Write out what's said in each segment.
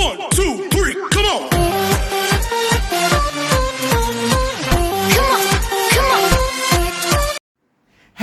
One, two,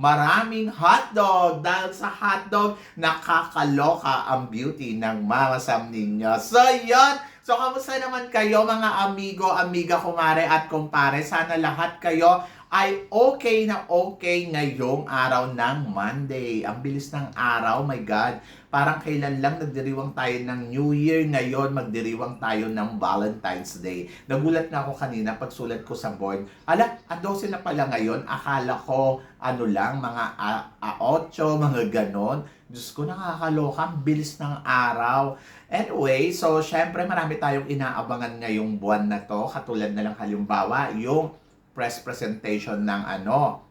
maraming hotdog. Dahil sa hotdog, nakakaloka ang beauty ng Mama Sam ninyo. So, yun! So, kamusta naman kayo mga amigo, amiga, kumare at kumpare? Sana lahat kayo ay okay na okay ngayong araw ng Monday. Ang bilis ng araw, my God. Parang kailan lang nagdiriwang tayo ng New Year, ngayon magdiriwang tayo ng Valentine's Day. Nagulat na ako kanina pag sulat ko sa board. Ala, a 12 na pala ngayon. Akala ko ano lang, mga a, a 8, mga ganon. Diyos ko, nakakaloka. Ang bilis ng araw. Anyway, so syempre marami tayong inaabangan ngayong buwan na to. Katulad na lang halimbawa, yung press presentation ng ano,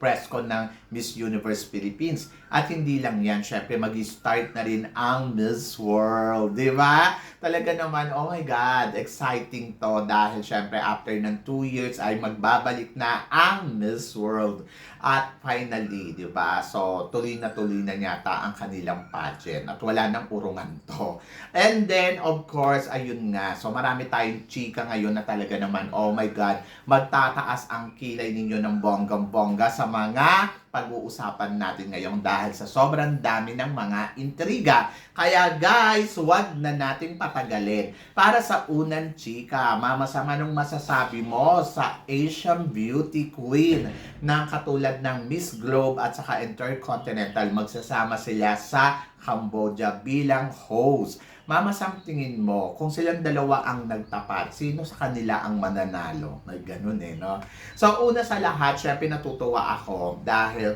press con ng Miss Universe Philippines. At hindi lang yan, syempre mag-start na rin ang Miss World, di ba? Talaga naman, oh my God, exciting to dahil syempre after ng 2 years ay magbabalik na ang Miss World. At finally, di ba? So, tuloy na tuloy na yata ang kanilang pageant at wala nang urungan to. And then, of course, ayun nga. So, marami tayong chika ngayon na talaga naman, oh my God, magtataas ang kilay ninyo ng bonggang-bongga sa mga pag-uusapan natin ngayon dahil sa sobrang dami ng mga intriga. Kaya guys, wag na nating patagalin. Para sa unang chika, mama sama nung masasabi mo sa Asian Beauty Queen na katulad ng Miss Globe at saka Intercontinental magsasama sila sa Cambodia bilang host. Mama Sam, tingin mo, kung silang dalawa ang nagtapat, sino sa kanila ang mananalo? May ganun eh, no? So, una sa lahat, syempre natutuwa ako dahil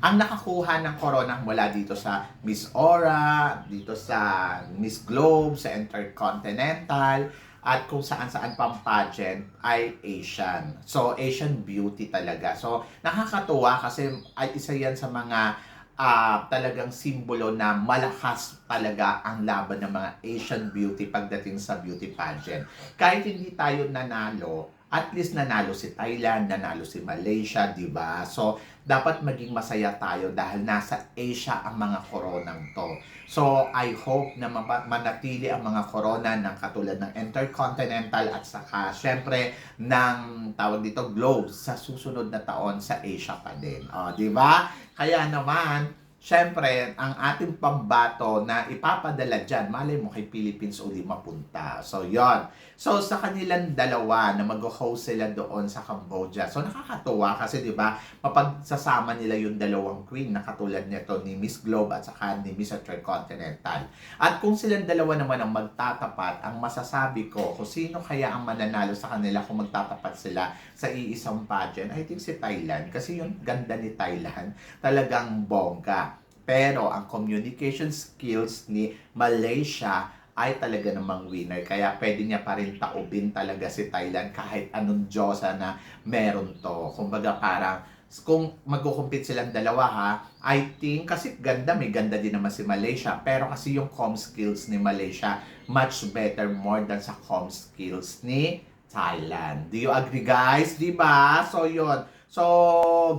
ang nakakuha ng corona mula dito sa Miss Aura, dito sa Miss Globe, sa Intercontinental, at kung saan-saan pang pageant ay Asian. So, Asian beauty talaga. So, nakakatuwa kasi ay isa yan sa mga ah talagang simbolo na malakas talaga ang laban ng mga Asian beauty pagdating sa beauty pageant. Kahit hindi tayo nanalo, at least nanalo si Thailand, nanalo si Malaysia, di ba? So, dapat maging masaya tayo dahil nasa Asia ang mga koronang to. So, I hope na manatili ang mga corona ng katulad ng Intercontinental at saka, syempre, ng tawag dito, Globe sa susunod na taon sa Asia pa din. O, di ba? Kaya naman, Siyempre, ang ating pambato na ipapadala dyan, malay mo kay Philippines uli mapunta. So, yon So, sa kanilang dalawa na mag-host sila doon sa Cambodia. So, nakakatuwa kasi, di ba, mapagsasama nila yung dalawang queen na katulad nito ni Miss Globe at saka ni Miss Intercontinental. At kung silang dalawa naman ang magtatapat, ang masasabi ko kung sino kaya ang mananalo sa kanila kung magtatapat sila sa iisang pageant, I think si Thailand. Kasi yung ganda ni Thailand, talagang bongga. Pero ang communication skills ni Malaysia ay talaga namang winner. Kaya pwede niya pa rin taubin talaga si Thailand kahit anong Diyosa na meron to. Kumbaga parang kung magkukumpit silang dalawa ha, I think, kasi ganda, may ganda din naman si Malaysia, pero kasi yung com skills ni Malaysia, much better more than sa com skills ni Thailand. Do you agree guys? Di ba? So yun. So,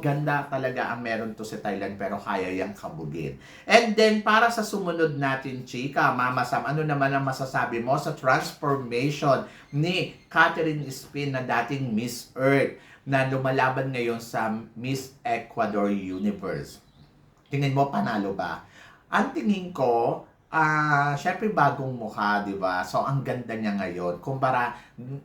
ganda talaga ang meron to sa Thailand pero kaya yang kabugin. And then, para sa sumunod natin, chika, Mama Sam, ano naman ang masasabi mo sa transformation ni Catherine Spin na dating Miss Earth na lumalaban ngayon sa Miss Ecuador Universe? Tingin mo, panalo ba? Ang tingin ko, ah, syempre bagong mukha, 'di ba? So ang ganda niya ngayon. Kumpara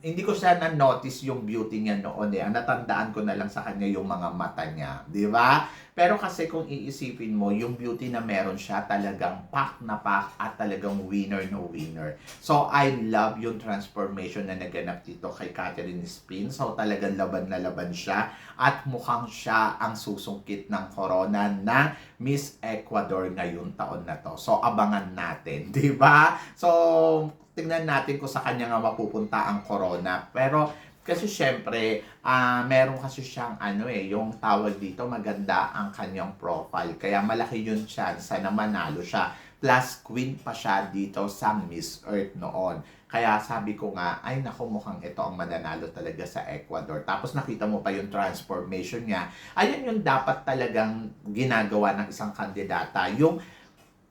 hindi ko siya na-notice yung beauty niya noon eh. Ang natandaan ko na lang sa kanya yung mga mata niya, 'di ba? Pero kasi kung iisipin mo, yung beauty na meron siya talagang pack na pack at talagang winner no winner. So, I love yung transformation na naganap dito kay Catherine Spin. So, talagang laban na laban siya at mukhang siya ang susungkit ng corona ng Miss Ecuador ngayong taon na to. So, abangan natin, di ba? So, tingnan natin kung sa kanya nga mapupunta ang corona. Pero, kasi syempre, ah meron kasi siyang ano eh, yung tawag dito, maganda ang kanyang profile. Kaya malaki yung chance na manalo siya. Plus, queen pa siya dito sa Miss Earth noon. Kaya sabi ko nga, ay naku, mukhang ito ang mananalo talaga sa Ecuador. Tapos nakita mo pa yung transformation niya. Ayun yung dapat talagang ginagawa ng isang kandidata. Yung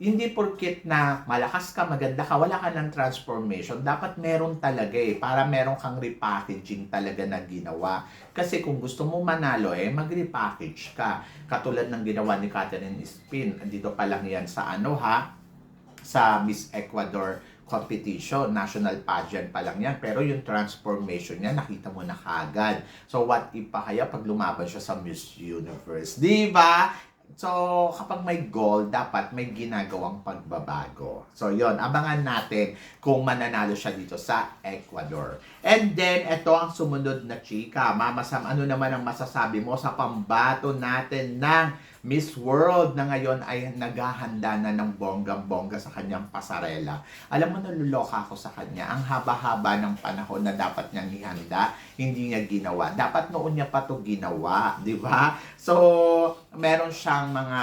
hindi porkit na malakas ka, maganda ka, wala ka ng transformation. Dapat meron talaga eh, para meron kang repackaging talaga na ginawa. Kasi kung gusto mo manalo eh, mag-repackage ka. Katulad ng ginawa ni Catherine Spin. Dito pa lang yan sa ano ha, sa Miss Ecuador competition, national pageant pa lang yan. Pero yung transformation niya, nakita mo na kagad. So what if pa kaya pag lumaban siya sa Miss Universe? Di ba? So, kapag may goal, dapat may ginagawang pagbabago. So, yon abangan natin kung mananalo siya dito sa Ecuador. And then, ito ang sumunod na chika. Mama Sam, ano naman ang masasabi mo sa pambato natin ng Miss World na ngayon ay naghahanda na ng bonggang-bongga sa kanyang pasarela. Alam mo, naluloka ako sa kanya. Ang haba-haba ng panahon na dapat niyang ihanda, hindi niya ginawa. Dapat noon niya pa to ginawa, di ba? So, meron siyang mga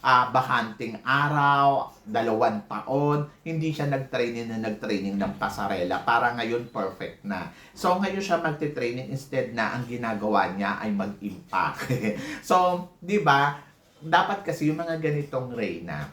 ah, bakanting araw, dalawang taon, hindi siya nag-training na nag-training ng pasarela para ngayon perfect na. So ngayon siya magte-training instead na ang ginagawa niya ay mag-impact. so, 'di ba? Dapat kasi yung mga ganitong Reyna,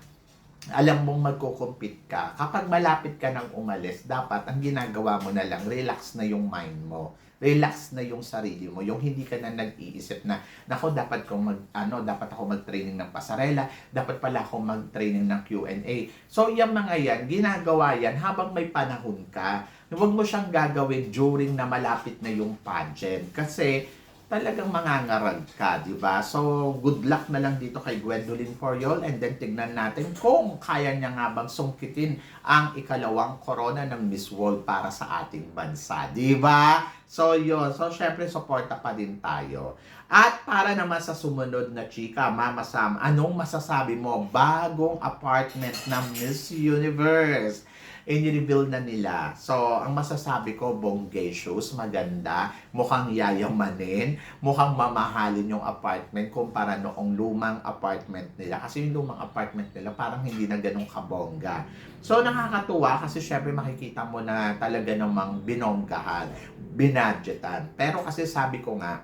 alam mong magko-compete ka. Kapag malapit ka nang umalis, dapat ang ginagawa mo na lang, relax na yung mind mo. Relax na yung sarili mo. Yung hindi ka na nag-iisip na, nako, dapat kong mag, ano, dapat ako mag-training ng pasarela, dapat pala ako mag-training ng Q&A. So, yung mga yan, ginagawa yan habang may panahon ka. Huwag mo siyang gagawin during na malapit na yung pageant. Kasi, talagang mangangarag ka, di ba? So, good luck na lang dito kay Gwendolyn Foriol and then tignan natin kung kaya niya nga bang sungkitin ang ikalawang corona ng Miss World para sa ating bansa, di ba? So, yun. So, syempre, suporta pa din tayo. At para naman sa sumunod na chika, Mama Sam, anong masasabi mo bagong apartment ng Miss Universe? In-reveal na nila. So, ang masasabi ko, bonggacious, maganda, mukhang yayamanin, mukhang mamahalin yung apartment kumpara noong lumang apartment nila. Kasi yung lumang apartment nila parang hindi na ganun kabongga. So, nakakatuwa kasi syempre makikita mo na talaga namang binonggahan, binadgetan. Pero kasi sabi ko nga,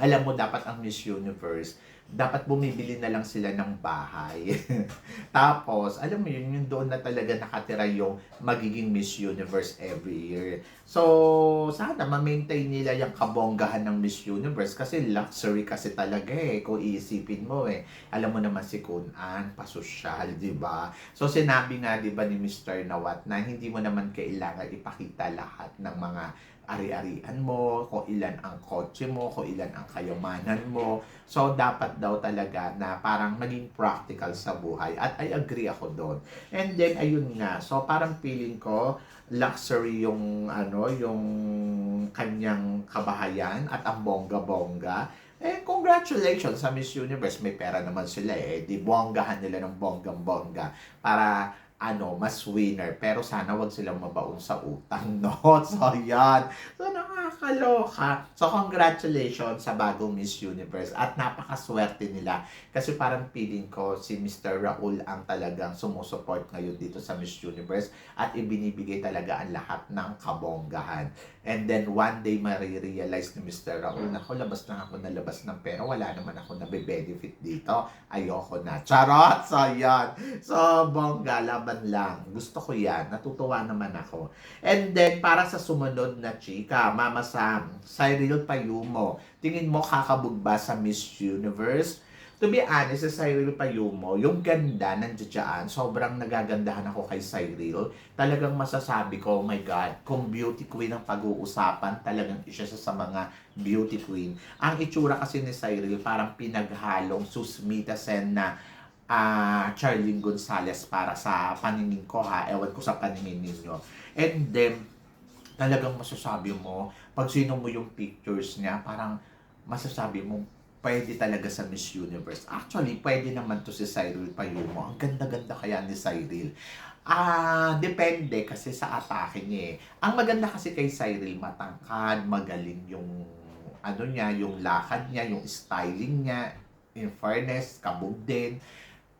alam mo dapat ang Miss Universe, dapat bumibili na lang sila ng bahay. Tapos, alam mo yun, yung doon na talaga nakatira yung magiging Miss Universe every year. So, sana ma-maintain nila yung kabonggahan ng Miss Universe kasi luxury kasi talaga eh, kung iisipin mo eh. Alam mo naman si Kun An, pasosyal, di ba? So, sinabi nga, di ba, ni Mr. Nawat na hindi mo naman kailangan ipakita lahat ng mga ari-arian mo, kung ilan ang kotse mo, kung ilan ang kayamanan mo. So, dapat daw talaga na parang maging practical sa buhay. At I agree ako doon. And then, ayun nga. So, parang feeling ko, luxury yung, ano, yung kanyang kabahayan at ang bongga-bongga. Eh, congratulations sa Miss Universe. May pera naman sila eh. Di bonggahan nila ng bonggang-bongga para ano, mas winner. Pero sana wag silang mabaon sa utang, no? So, yan. So, nakakaloka. So, congratulations sa bagong Miss Universe. At napakaswerte nila. Kasi parang feeling ko si Mr. Raul ang talagang sumusuport ngayon dito sa Miss Universe. At ibinibigay talaga ang lahat ng kabonggahan. And then, one day, marirealize ni Mr. Raul na ako, labas na ako na labas ng pera. Wala naman ako na benefit dito. Ayoko na. Charot! So, yan. So, bongga, laban lang. Gusto ko yan. Natutuwa naman ako. And then, para sa sumunod na chika, Mama Sam, Cyril Payumo, tingin mo kakabog ba sa Miss Universe? to be honest, sa Cyril Payumo, yung ganda nandiyan dyan, sobrang nagagandahan ako kay Cyril. Talagang masasabi ko, oh my God, kung beauty queen ang pag-uusapan, talagang isa siya sa mga beauty queen. Ang itsura kasi ni Cyril, parang pinaghalong Susmita Sen na ah Charlene Gonzalez para sa paningin ko ha. Ewan ko sa paningin ninyo. And then, talagang masasabi mo, pag sino mo yung pictures niya, parang masasabi mo, pwede talaga sa Miss Universe. Actually, pwede naman to si Cyril Payumo. Ang ganda-ganda kaya ni Cyril. Ah, depende kasi sa atake niya eh. Ang maganda kasi kay Cyril, matangkad, magaling yung ano niya, yung lakad niya, yung styling niya, in fairness, kabog din.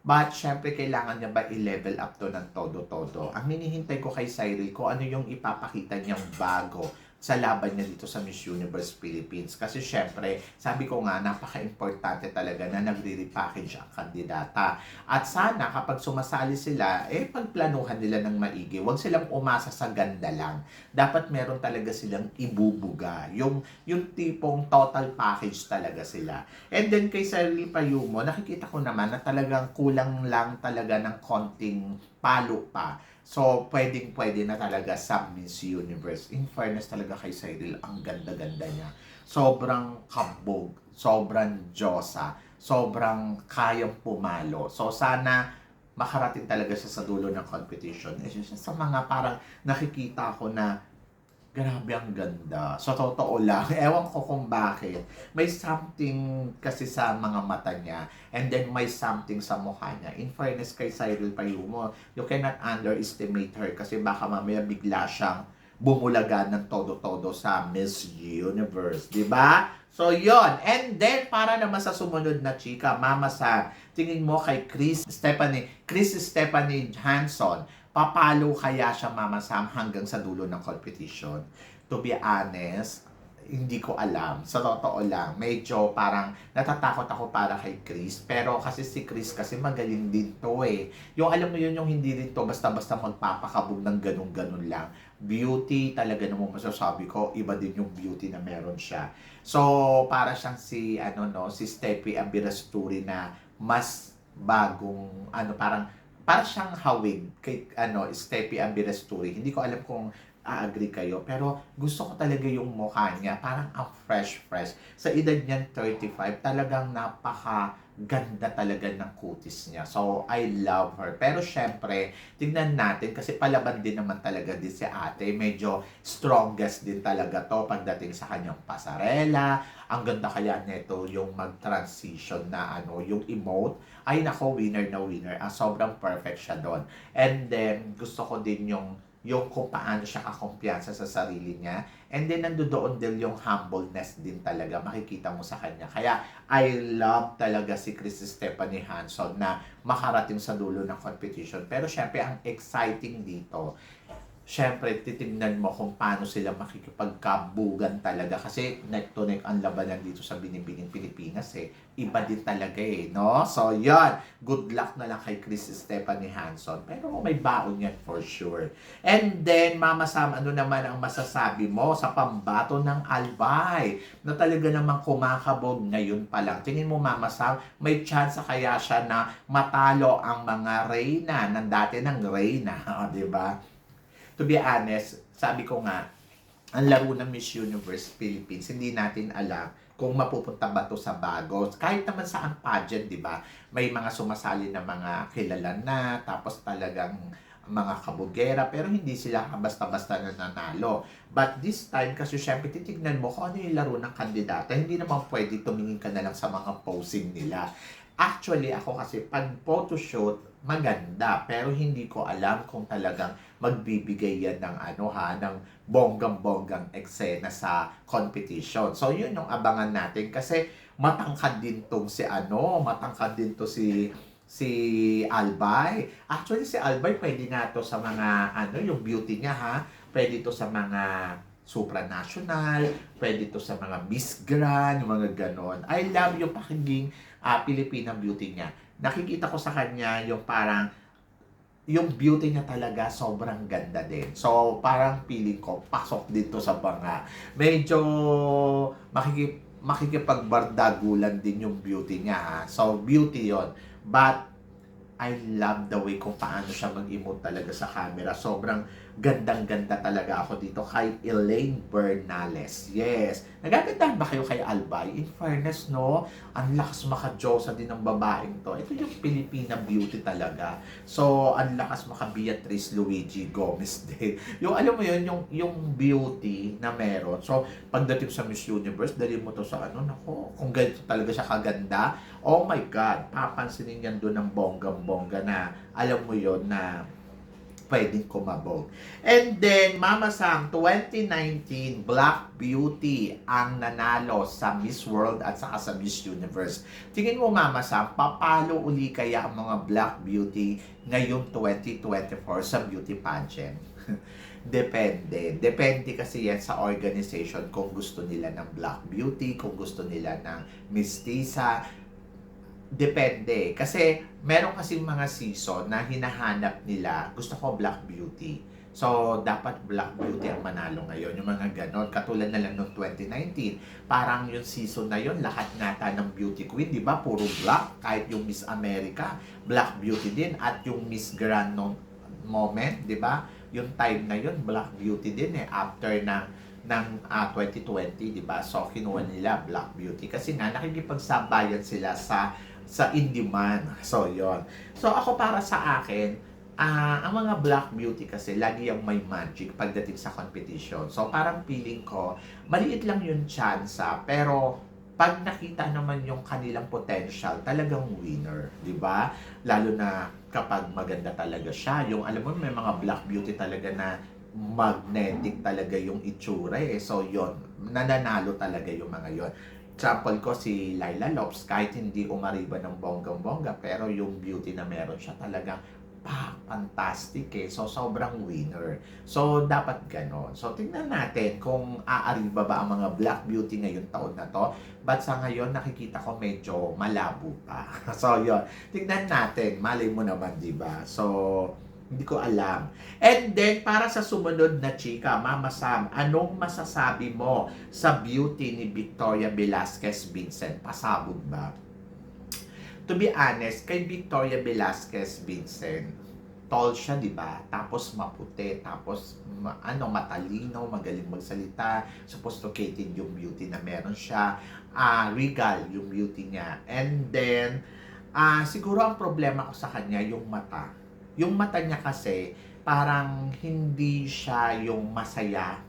But, syempre, kailangan niya ba i-level up to ng todo-todo? Ang hinihintay ko kay Cyril, kung ano yung ipapakita niyang bago sa laban niya dito sa Miss Universe Philippines. Kasi syempre, sabi ko nga, napaka-importante talaga na nagre-repackage ang kandidata. At sana kapag sumasali sila, eh pagplanuhan nila ng maigi. Huwag silang umasa sa ganda lang. Dapat meron talaga silang ibubuga. Yung, yung tipong total package talaga sila. And then kay Cyril Payumo, nakikita ko naman na talagang kulang lang talaga ng konting palo pa. So, pwedeng pwede na talaga sa Miss Universe. In fairness talaga kay Cyril, ang ganda-ganda niya. Sobrang kabog, sobrang Diyosa, sobrang kayang pumalo. So, sana makarating talaga siya sa dulo ng competition. Siya sa mga parang nakikita ko na grabe ang ganda. Sa totoo lang, ewan ko kung bakit. May something kasi sa mga mata niya and then may something sa mukha niya. In fairness kay Cyril Payumo, you cannot underestimate her kasi baka mamaya bigla siyang bumulaga ng todo-todo sa Miss Universe. di ba? So, yon And then, para naman sa sumunod na chika, Mama Sam, tingin mo kay Chris Stephanie, Chris Stephanie Hanson, papalo kaya siya Mama Sam hanggang sa dulo ng competition? To be honest, hindi ko alam. Sa totoo lang, medyo parang natatakot ako para kay Chris. Pero kasi si Chris kasi magaling din to eh. Yung alam mo yun, yung hindi rin to basta-basta magpapakabog ng ganun-ganun lang. Beauty talaga naman masasabi ko, iba din yung beauty na meron siya. So, para siyang si, ano no, si Steffi Ambirasturi na mas bagong, ano, parang para siyang hawig kay ano Steffi Ambirasturi. Hindi ko alam kung a-agree kayo, pero gusto ko talaga yung mukha niya, parang ang fresh-fresh. Sa edad niyan 35, talagang napaka ganda talaga ng kutis niya. So, I love her. Pero syempre, tignan natin kasi palaban din naman talaga din si ate. Medyo strongest din talaga to pagdating sa kanyang pasarela. Ang ganda kaya nito yung mag-transition na ano, yung emote. Ay nako, winner na winner. Ah, sobrang perfect siya doon. And then, gusto ko din yung yung kung paano siya kakumpiyansa sa sarili niya. And then, nandoon din yung humbleness din talaga. Makikita mo sa kanya. Kaya, I love talaga si Chris Stephanie Hanson na makarating sa dulo ng competition. Pero, syempre, ang exciting dito, syempre, titignan mo kung paano sila makikipagkabugan talaga. Kasi neck to neck ang labanan dito sa Binibining Pilipinas eh. Iba din talaga eh, no? So, yon Good luck na lang kay Chris Stephanie Hanson. Pero may baon yan for sure. And then, Mama Sam, ano naman ang masasabi mo sa pambato ng Albay na talaga namang kumakabog ngayon pa lang? Tingin mo, Mama Sam, may chance kaya siya na matalo ang mga reyna ng dati ng reyna, di ba? To be honest, sabi ko nga, ang laro ng Miss Universe Philippines, hindi natin alam kung mapupunta ba to sa bago. Kahit naman sa ang pageant, di ba? May mga sumasali na mga kilala na, tapos talagang mga kabugera, pero hindi sila basta-basta na nanalo. But this time, kasi syempre titignan mo kung ano yung laro ng kandidata, hindi naman pwede tumingin ka na lang sa mga posing nila. Actually, ako kasi pag photoshoot, maganda, pero hindi ko alam kung talagang magbibigay yan ng ano ha, ng bonggang-bonggang eksena sa competition. So, yun yung abangan natin kasi matangkad din tong si ano, matangkad din to si si Albay. Actually, si Albay pwede nga to sa mga ano, yung beauty niya ha. Pwede to sa mga supranational, pwede to sa mga Miss Grand, yung mga ganon. I love yung pakinging uh, Filipina beauty niya. Nakikita ko sa kanya yung parang yung beauty niya talaga sobrang ganda din. So, parang feeling ko, pasok dito sa banga. Medyo makikip, makikipagbardagulan din yung beauty niya ha. So, beauty yon But, I love the way kung paano siya mag-emote talaga sa camera. Sobrang gandang-ganda talaga ako dito kay Elaine Bernales. Yes. Nagagandahan ba kayo kay Albay? In fairness, no? Ang lakas maka-Diyosa din ng babaeng to. Ito yung Filipina beauty talaga. So, ang lakas maka Beatrice Luigi Gomez din. Yung alam mo yun, yung, yung beauty na meron. So, pagdating sa Miss Universe, dali mo to sa ano, nako, kung ganito talaga siya kaganda, oh my God, papansinin yan doon ng bonggang-bongga na, alam mo yon na pwedeng kumabog. And then, Mama Sam, 2019, Black Beauty ang nanalo sa Miss World at saka sa Miss Universe. Tingin mo, Mama Sam, papalo uli kaya ang mga Black Beauty ngayong 2024 sa beauty pageant? Depende. Depende kasi yan sa organization kung gusto nila ng Black Beauty, kung gusto nila ng Mestiza. Depende. Kasi meron kasi mga season na hinahanap nila, gusto ko Black Beauty. So, dapat Black Beauty ang manalo ngayon. Yung mga ganon. Katulad na lang noong 2019. Parang yung season na yon lahat nata ng beauty queen, di ba? Puro black. Kahit yung Miss America, Black Beauty din. At yung Miss Grand no- moment, di ba? Yung time na yun, Black Beauty din eh. After ng ng ah, 2020, di ba? So, kinuha nila Black Beauty. Kasi nga, nakikipagsabayan sila sa sa in-demand. So, yon So, ako para sa akin, ah ang mga Black Beauty kasi lagi yung may magic pagdating sa competition. So, parang feeling ko, maliit lang yung chance, ah, pero pag nakita naman yung kanilang potential, talagang winner, di ba? Lalo na kapag maganda talaga siya. Yung alam mo, may mga Black Beauty talaga na magnetic talaga yung itsura eh. So, yon nananalo talaga yung mga yon Example ko si Laila Lopes, kahit hindi umariba ng bonggang-bongga, pero yung beauty na meron siya talagang pa, fantastic eh. So, sobrang winner. So, dapat ganon. So, tingnan natin kung aariba ba ang mga Black Beauty ngayon taon na to. But sa ngayon, nakikita ko medyo malabo pa. so, yon Tingnan natin. Malay mo naman, di ba? So, hindi ko alam. And then, para sa sumunod na chika, Mama Sam, anong masasabi mo sa beauty ni Victoria Velasquez Vincent? Pasabog ba? To be honest, kay Victoria Velasquez Vincent, tall siya, di ba? Tapos maputi, tapos ma- ano, matalino, magaling magsalita, sophisticated yung beauty na meron siya, ah regal yung beauty niya. And then, ah siguro ang problema ko sa kanya, yung mata. Yung mata niya kasi, parang hindi siya yung masaya.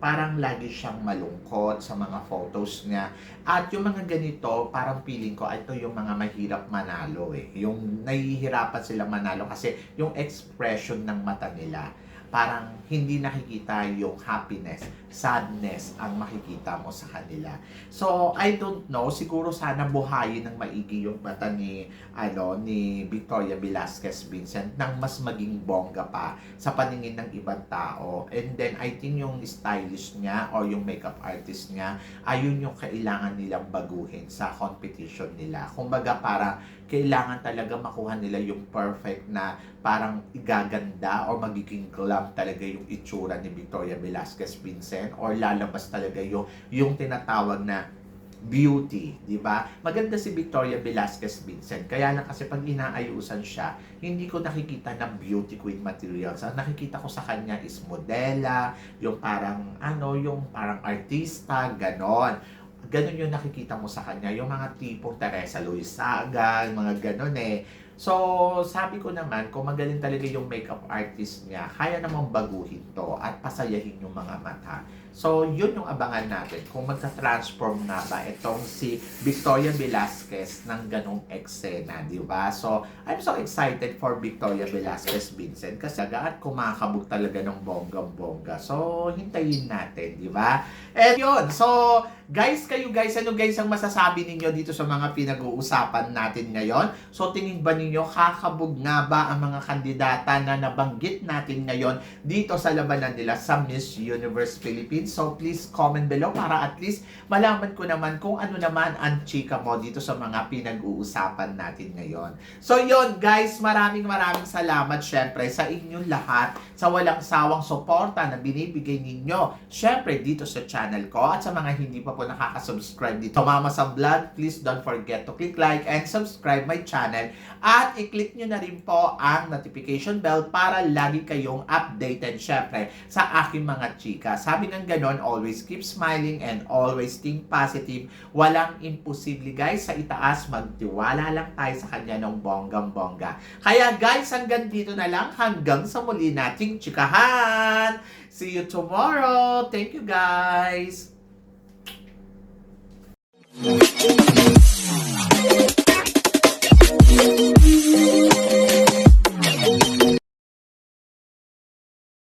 Parang lagi siyang malungkot sa mga photos niya. At yung mga ganito, parang feeling ko, ito yung mga mahirap manalo eh. Yung nahihirapan sila manalo kasi yung expression ng mata nila, parang hindi nakikita yung happiness, sadness ang makikita mo sa kanila. So, I don't know, siguro sana buhayin ng maigi yung mata ni ano ni Victoria Velasquez Vincent nang mas maging bongga pa sa paningin ng ibang tao. And then I think yung stylist niya or yung makeup artist niya, ayun yung kailangan nilang baguhin sa competition nila. Kumbaga para kailangan talaga makuha nila yung perfect na parang igaganda or magiging glam talaga yung itsura ni Victoria Velasquez Vincent or lalabas talaga yung yung tinatawag na beauty, di ba? Maganda si Victoria Velasquez Vincent. Kaya lang kasi pag inaayusan siya, hindi ko nakikita ng beauty queen materials. Ang nakikita ko sa kanya is modela, yung parang ano, yung parang artista, ganon. Ganon yung nakikita mo sa kanya. Yung mga tipong Teresa Luisaga, yung mga ganon eh. So, sabi ko naman, kung magaling talaga yung makeup artist niya, kaya namang baguhin to at pasayahin yung mga mata. So, yun yung abangan natin. Kung magta-transform na ba itong si Victoria Velasquez ng ganong eksena, di ba? So, I'm so excited for Victoria Velasquez Vincent kasi at kumakabog talaga ng bonggang-bongga. So, hintayin natin, di ba? And yun, so, guys, kayo guys, ano guys ang masasabi ninyo dito sa mga pinag-uusapan natin ngayon? So, tingin ba ninyo kakabog nga ba ang mga kandidata na nabanggit natin ngayon dito sa labanan nila sa Miss Universe Philippines? So, please comment below para at least malaman ko naman kung ano naman ang chika mo dito sa mga pinag-uusapan natin ngayon. So, yun guys, maraming maraming salamat syempre sa inyong lahat sa walang sawang suporta na binibigay ninyo syempre dito sa channel ko at sa mga hindi pa po nakaka-subscribe dito. Mama sa Vlog, please don't forget to click like and subscribe my channel. At i-click nyo na rin po ang notification bell para lagi kayong updated syempre sa aking mga chika. Sabi ng ganon, always keep smiling and always think positive. Walang imposible guys sa itaas. Magtiwala lang tayo sa kanya ng bonggang-bongga. Kaya guys, hanggang dito na lang. Hanggang sa muli nating chikahan. See you tomorrow. Thank you guys.